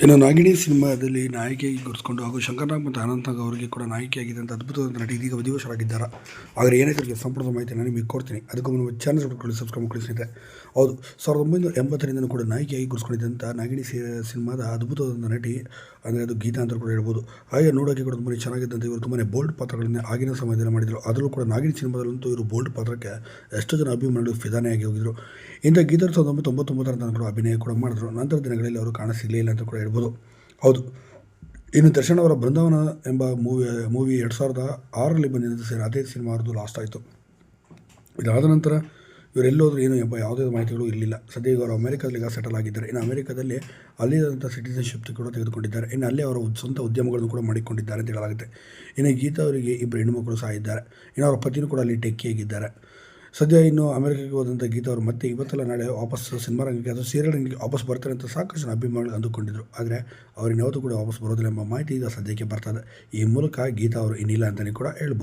ಇನ್ನು ನಾಗಿಣಿ ಸಿನಿಮಾದಲ್ಲಿ ನಾಯಕಿಯಾಗಿ ಗುರುತಿಸಿಕೊಂಡು ಹಾಗೂ ಶಂಕರ್ನಾಗ್ ಮತ್ತು ಅನಂತನಾಗ್ ಅವರಿಗೆ ಕೂಡ ನಾಯಕಿಯಾಗಿದ್ದಂಥ ಅದ್ಭುತವಾದ ನಟಿ ಇದೀಗ ವಿಧಿವಶರಾಗಿದ್ದಾರೆ. ಆದರೆ ಏನೇ ಅವರಿಗೆ ಸಂಪೂರ್ಣ ಮಾಹಿತಿ ನಾನು ನಿಮಗೆ ಕೊಡ್ತೀನಿ. ಅದಕ್ಕೂ ಮುನ್ನ ಚಾನಲ್ ಸಬ್ಸ್ಕ್ರೈಬ್ ಸಬ್ಸ್ಕ್ರೈಬ್ ಸ್ನೇಹಿತರೆ. ಹೌದು, ಸಾವಿರದ ಒಂಬೈನೂರ ಎಂಬತ್ತರಿಂದನೂ ಕೂಡ ನಾಯಕಿಯಾಗಿ ಗುರುತಿಸ್ಕೊಂಡಿದ್ದಂಥ ನಾಗಿಣಿ ಸಿನಿಮಾದ ಅದ್ಭುತವಾದ ನಟಿ, ಅಂದರೆ ಅದು ಗೀತಾ ಅಂತ ಕೂಡ ಹೇಳ್ಬೋದು. ಹಾಗೆ ನೋಡೋಕೆ ಕೂಡ ತುಂಬಾ ಚೆನ್ನಾಗಿದ್ದಂಥ ಇವರು ತುಂಬಾ ಬೋಲ್ಡ್ ಪಾತ್ರಗಳನ್ನೇ ಆಗಿನ ಸಮಯದಲ್ಲಿ ಮಾಡಿದರು. ಅದರಲ್ಲೂ ಕೂಡ ನಾಗಿಣಿ ಸಿನಿಮಾದಲ್ಲಂತೂ ಇವರು ಬೋಲ್ಡ್ ಪಾತ್ರಕ್ಕೆ ಎಷ್ಟೋ ಜನ ಅಭಿಮಾನಿಗಳು ಫಿದಾನೆಯಾಗಿ ಹೋಗಿದ್ರು. ಇಂಥ ಗೀತಾ ಸಾವಿರದ ಒಂಬೈನೂರ ತೊಂಬತ್ತೊಂಬತ್ತರ ತನಕ ಕೂಡ ಅಭಿನಯ ಕೂಡ ಮಾಡಿದ್ರು. ನಂತರ ದಿನಗಳಲ್ಲಿ ಅವರು ಕಾಣ ಇಲ್ಲ ಅಂತ ಕೂಡ ಹೇಳ್ಬೋದು. ಹೌದು. ಇನ್ನು ದರ್ಶನ್ ಅವರ ಬೃಂದಾವನ ಎಂಬ ಮೂವಿ ಮೂವಿ ಎರಡು ಸಾವಿರದ ಆರರಲ್ಲಿ ಬಂದಿದ್ದ ಸೇರಿ, ಅದೇ ಸಿನಿಮಾ ಅವ್ರದ್ದು ಲಾಸ್ಟ್ ಆಯಿತು. ಇದಾದ ನಂತರ ಇವರೆಲ್ಲೋದ್ರು ಏನು ಎಂಬ ಯಾವುದೇ ಮಾಹಿತಿಗಳು ಇರಲಿಲ್ಲ. ಸದ್ಯ ಇವರು ಅಮೆರಿಕದಲ್ಲಿ ಈಗ ಸೆಟಲ್ ಆಗಿದ್ದಾರೆ. ಇನ್ನು ಅಮೆರಿಕದಲ್ಲಿ ಅಲ್ಲಿರುವಂಥ ಸಿಟಿಸನ್ಶಿಪ್ ಕೂಡ ತೆಗೆದುಕೊಂಡಿದ್ದಾರೆ. ಇನ್ನು ಅಲ್ಲೇ ಅವರ ಸ್ವಂತ ಉದ್ಯಮಗಳನ್ನು ಕೂಡ ಮಾಡಿಕೊಂಡಿದ್ದಾರೆ ಅಂತ ಹೇಳಲಾಗುತ್ತೆ. ಇನ್ನು ಗೀತಾ ಅವರಿಗೆ ಇಬ್ಬರು ಹೆಣ್ಣುಮಕ್ಕಳು ಸಹ ಇದ್ದಾರೆ. ಇನ್ನು ಅವರ ಪತಿನೂ ಕೂಡ ಅಲ್ಲಿ ಟೆಕ್ಕಿಯಾಗಿದ್ದಾರೆ. ಸದ್ಯ ಇನ್ನು ಅಮೆರಿಕಕ್ಕೆ ಹೋದಂಥ ಗೀತಾ ಅವರು ಮತ್ತೆ ಇವತ್ತಲ್ಲ ನಾಳೆ ವಾಪಸ್ ಸಿನಿಮಾ ರಂಗಕ್ಕೆ ಅಥವಾ ಸೀರಿಯಲ್ ರಂಗಕ್ಕೆ ವಾಪಸ್ ಬರ್ತಾರೆ ಅಂತ ಸಾಕಷ್ಟು ಅಭಿಮಾನಿಗಳು ಅಂದುಕೊಂಡಿದ್ರು. ಆದರೆ ಅವ್ರು ಯಾವತ್ತೂ ಕೂಡ ವಾಪಸ್ ಬರೋದಿಲ್ಲ ಎಂಬ ಮಾಹಿತಿ ಈಗ ಸದ್ಯಕ್ಕೆ ಬರ್ತದೆ ಈ ಮೂಲಕ ಗೀತಾ ಅವರು ಇನ್ನಿಲ್ಲ ಅಂತಲೇ ಕೂಡ ಹೇಳ್ಬೋದು.